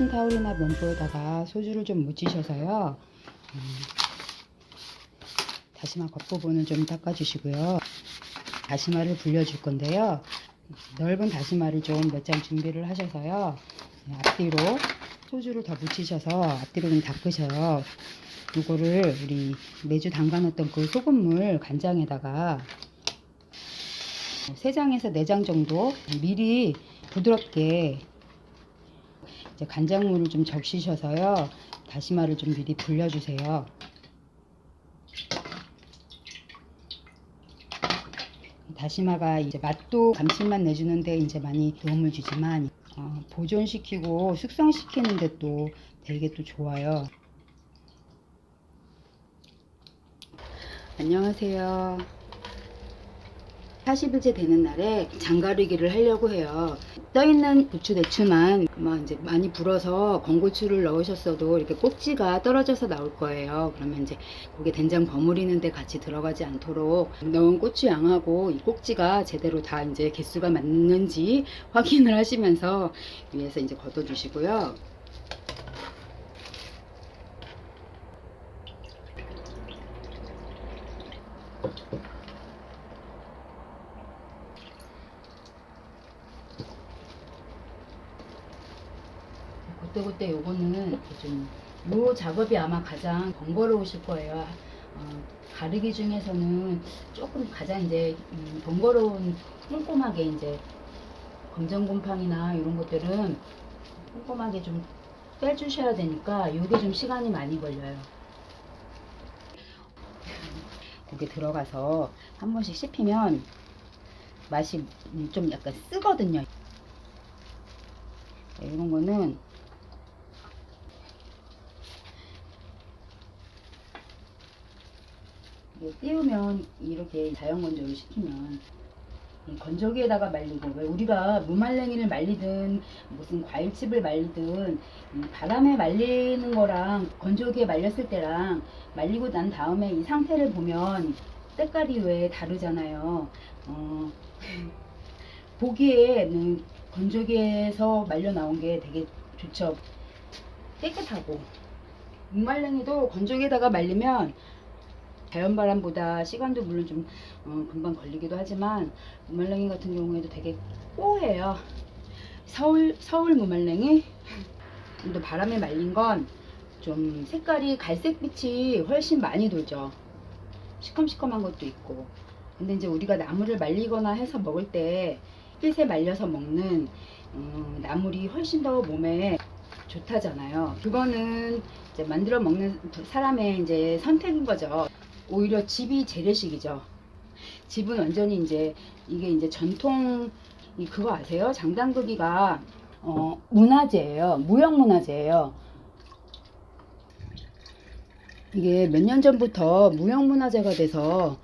키친 타올이나 면보에다가 소주를 좀 묻히셔서요. 음, 다시마 겉부분을 좀 닦아주시고요. 다시마를 불려줄 건데요. 넓은 다시마를 좀 몇 장 준비를 하셔서요. 네, 앞뒤로 소주를 더 묻히셔서 앞뒤로 좀 닦으셔요. 이거를 우리 매주 담가놨던 그 소금물 간장에다가 3장에서 4장 정도 미리 부드럽게 이제 간장물을 좀 적시셔서요. 다시마를 좀 미리 불려주세요. 다시마가 이제 맛도 감칠맛 내주는데 이제 많이 도움을 주지만 어, 보존시키고 숙성시키는데 또 되게 또 좋아요. 안녕하세요. 40일째 되는 날에 장가르기를 하려고 해요. 떠있는 고추 대추만 막 이제 많이 불어서 건고추를 넣으셨어도 이렇게 꼭지가 떨어져서 나올 거예요. 그러면 이제 고게 된장 버무리는데 같이 들어가지 않도록 넣은 고추 양하고 이 꼭지가 제대로 다 이제 개수가 맞는지 확인을 하시면서 위에서 이제 걷어주시고요. 그때그때 요거는 좀, 요 작업이 아마 가장 번거로우실 거예요. 어, 가르기 중에서는 조금 가장 이제 음, 번거로운 꼼꼼하게 이제 검정곰팡이나 이런 것들은 꼼꼼하게 좀 빼주셔야 되니까 요게 좀 시간이 많이 걸려요. 고기 들어가서 한 번씩 씹히면 맛이 좀 약간 쓰거든요. 네, 이런 거는 이게 띄우면 이렇게 자연 건조를 시키면 이 건조기에다가 말리고 왜 우리가 무말랭이를 말리든 무슨 과일칩을 말리든 이 바람에 말리는 거랑 건조기에 말렸을 때랑 말리고 난 다음에 이 상태를 보면 때깔이 왜 다르잖아요. 어, 보기에는 건조기에서 말려 나온 게 되게 좋죠. 깨끗하고 무말랭이도 건조기에다가 말리면 자연바람보다 시간도 물론 좀 어, 금방 걸리기도 하지만 무말랭이 같은 경우에도 되게 뽀해요. 서울 서울 무말랭이 또 바람에 말린 건 좀 색깔이 갈색빛이 훨씬 많이 돌죠. 시커시커한 것도 있고. 근데 이제 우리가 나물을 말리거나 해서 먹을 때 햇빛에 말려서 먹는 음, 나물이 훨씬 더 몸에 좋다잖아요. 그거는 이제 만들어 먹는 사람의 이제 선택인 거죠. 오히려 집이 재래식이죠. 집은 완전히 이제 이게 이제 전통 이 그거 아세요? 장단극이가 어, 문화재예요. 무형 문화재예요. 이게 몇 년 전부터 무형 문화재가 돼서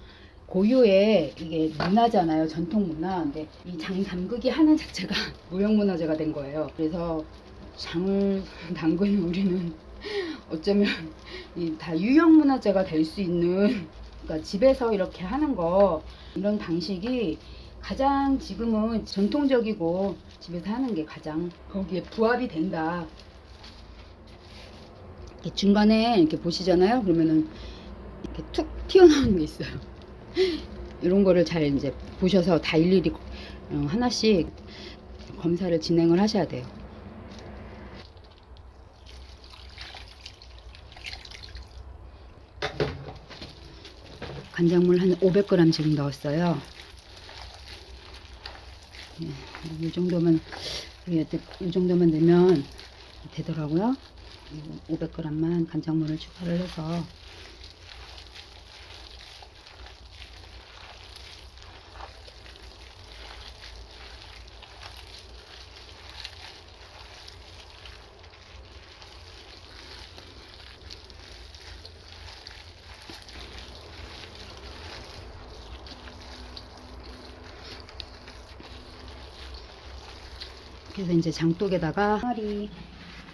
고유의 이게 문화잖아요. 전통 문화. 근데 이 장담극이 하는 자체가 무형 문화재가 된 거예요. 그래서 장을 담그는 우리는 어쩌면 이 다 유형 문화재가 될 수 있는 그러니까 집에서 이렇게 하는 거 이런 방식이 가장 지금은 전통적이고 집에서 하는 게 가장 거기에 부합이 된다. 이렇게 중간에 이렇게 보시잖아요. 그러면은 이렇게 툭 튀어나오는 게 있어요. 이런 거를 잘 이제 보셔서 다 일일이 어, 하나씩 검사를 진행을 하셔야 돼요. 간장물 한 500g 지금 넣었어요. 네, 이 정도면 이 정도면 넣으면 되더라고요. 500g만 간장물을 추가를 해서 그래서 이제 장독에다가 항아리는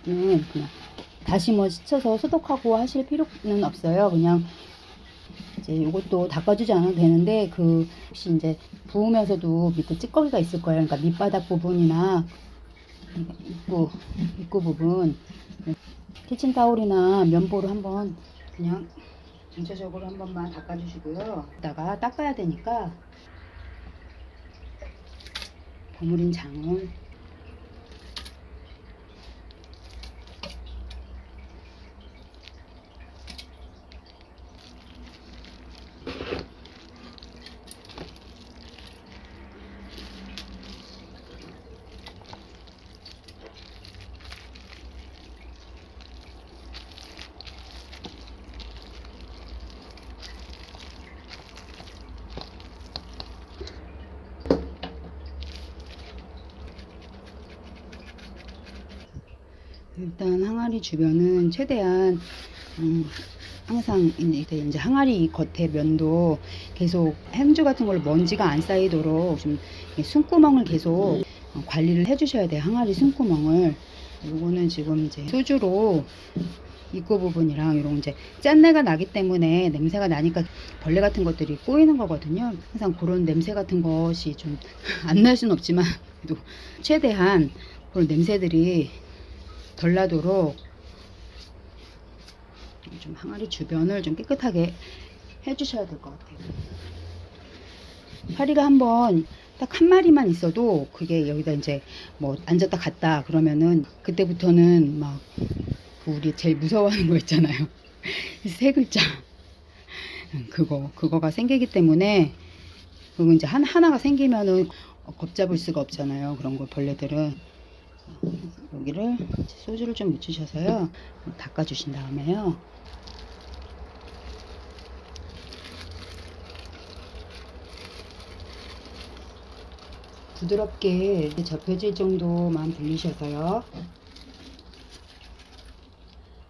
그냥 다시 뭐 씻어서 소독하고 하실 필요는 없어요. 그냥 이제 이것도 닦아주지 않아도 되는데 그 혹시 이제 부으면서도 밑에 찌꺼기가 있을 거예요. 그러니까 밑바닥 부분이나 입구 입구 부분 키친 타올이나 면보로 한번 그냥 전체적으로 한 번만 닦아주시고요. 이따가 닦아야 되니까 버무린 장을 일단 항아리 주변은 최대한 음, 항상 이제 이제 항아리 겉에 면도 계속 행주 같은 걸로 먼지가 안 쌓이도록 좀 숨구멍을 계속 어, 관리를 해주셔야 돼요. 항아리 숨구멍을. 요거는 지금 이제 수주로 입구 부분이랑 이런 이제 짠내가 나기 때문에 냄새가 나니까 벌레 같은 것들이 꼬이는 거거든요. 항상 그런 냄새 같은 것이 좀 안 날 수는 없지만 그래도 최대한 그런 냄새들이 덜 나도록 좀 항아리 주변을 좀 깨끗하게 해주셔야 될 것 같아요. 파리가 한번 딱 한 마리만 있어도 그게 여기다 이제 뭐 앉았다 갔다 그러면은 그때부터는 막 그 우리 제일 무서워하는 거 있잖아요. 세 글자. 그거 그거가 생기기 때문에 그거 이제 한 하나가 생기면은 겁잡을 수가 없잖아요. 그런 거 벌레들은 여기를 소주를 좀 묻히셔서요. 닦아주신 다음에요. 부드럽게 접혀질 정도만 불리셔서요.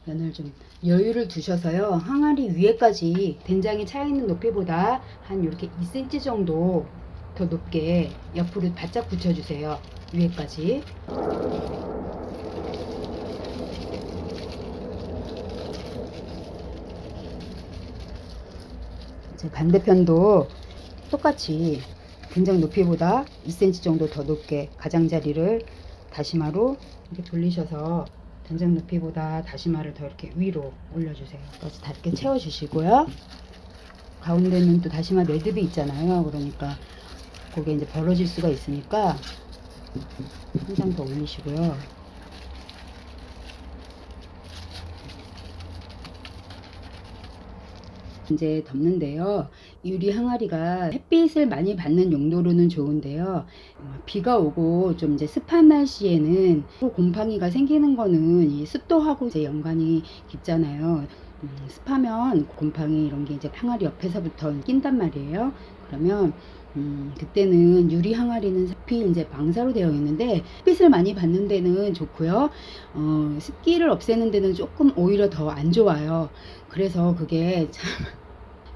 면을 좀 여유를 두셔서요. 항아리 위에까지 된장이 차있는 높이보다 한 이렇게 2cm 정도 더 높게 옆으로 바짝 붙여주세요. 위에까지 제 반대편도 똑같이 된장 높이보다 2cm 정도 더 높게 가장자리를 다시마로 이렇게 돌리셔서 된장 높이보다 다시마를 더 이렇게 위로 올려주세요. 그래서 다 이렇게 채워주시고요. 가운데는 또 다시마 매듭이 있잖아요. 그러니까 그게 이제 벌어질 수가 있으니까 한 장 더 올리시고요. 이제 덮는데요. 유리 항아리가 햇빛을 많이 받는 용도로는 좋은데요. 어, 비가 오고 좀 이제 습한 날씨에는 곰팡이가 생기는 거는 이 습도하고 이제 연관이 깊잖아요. 음, 습하면 곰팡이 이런 게 이제 항아리 옆에서부터 낀단 말이에요. 그러면 음, 그때는 유리 항아리는 습이 이제 방사로 되어 있는데 햇빛을 많이 받는 데는 좋고요. 어, 습기를 없애는 데는 조금 오히려 더 안 좋아요. 그래서 그게 참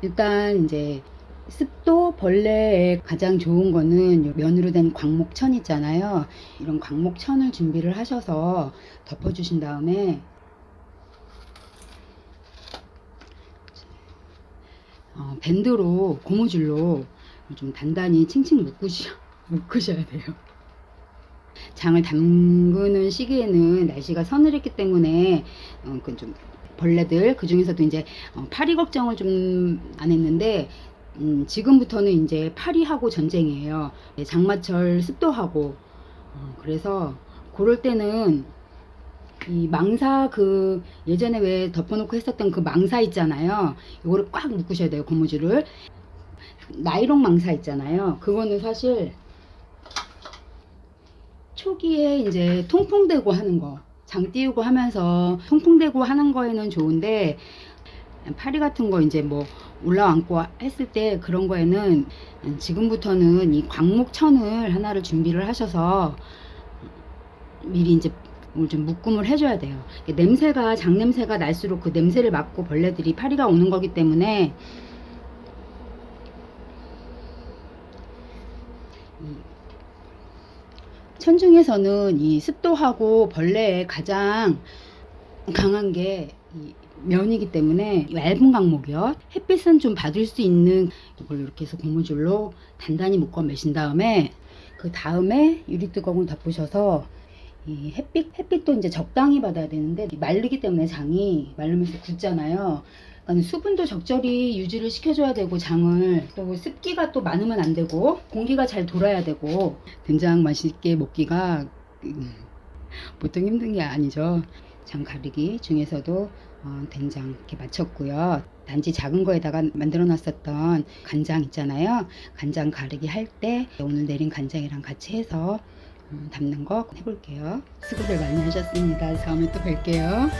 일단 이제 습도 벌레에 가장 좋은 거는 요 면으로 된 광목천 있잖아요. 이런 광목천을 준비를 하셔서 덮어주신 다음에 어, 밴드로 고무줄로 좀 단단히 칭칭 묶으셔, 묶으셔야 돼요. 장을 담그는 시기에는 날씨가 서늘했기 때문에 어, 그좀 벌레들 그 중에서도 이제 어, 파리 걱정을 좀 안 했는데 음, 지금부터는 이제 파리하고 전쟁이에요. 네, 장마철 습도하고 어, 그래서 그럴 때는 이 망사 그 예전에 왜 덮어놓고 했었던 그 망사 있잖아요. 이거를 꽉 묶으셔야 돼요 고무줄을. 나이롱 망사 있잖아요. 그거는 사실 초기에 이제 통풍되고 하는 거, 장 띄우고 하면서 통풍되고 하는 거에는 좋은데 파리 같은 거 이제 뭐 올라앉고 했을 때 그런 거에는 지금부터는 이 광목천을 하나를 준비를 하셔서 미리 이제 좀 묶음을 해줘야 돼요. 냄새가 장 냄새가 날수록 그 냄새를 맡고 벌레들이 파리가 오는 거기 때문에 천중에서는 이 습도하고 벌레에 가장 강한 게이 면이기 때문에 얇은 강목이요. 햇빛은 좀 받을 수 있는 이걸 이렇게 해서 고무줄로 단단히 묶어 매신 다음에 그 다음에 유리 뚜껑을 덮으셔서 이 햇빛 햇빛도 이제 적당히 받아야 되는데 이 마르기 때문에 장이 마르면서 굳잖아요. 수분도 적절히 유지를 시켜줘야 되고 장을 또 습기가 또 많으면 안 되고 공기가 잘 돌아야 되고 된장 맛있게 먹기가 음, 보통 힘든 게 아니죠. 장 가르기 중에서도 어, 된장 이렇게 맞췄고요. 단지 작은 거에다가 만들어 놨었던 간장 있잖아요. 간장 가르기 할 때 오늘 내린 간장이랑 같이 해서 음, 담는 거 해볼게요. 수고들 많이 하셨습니다. 다음에 또 뵐게요.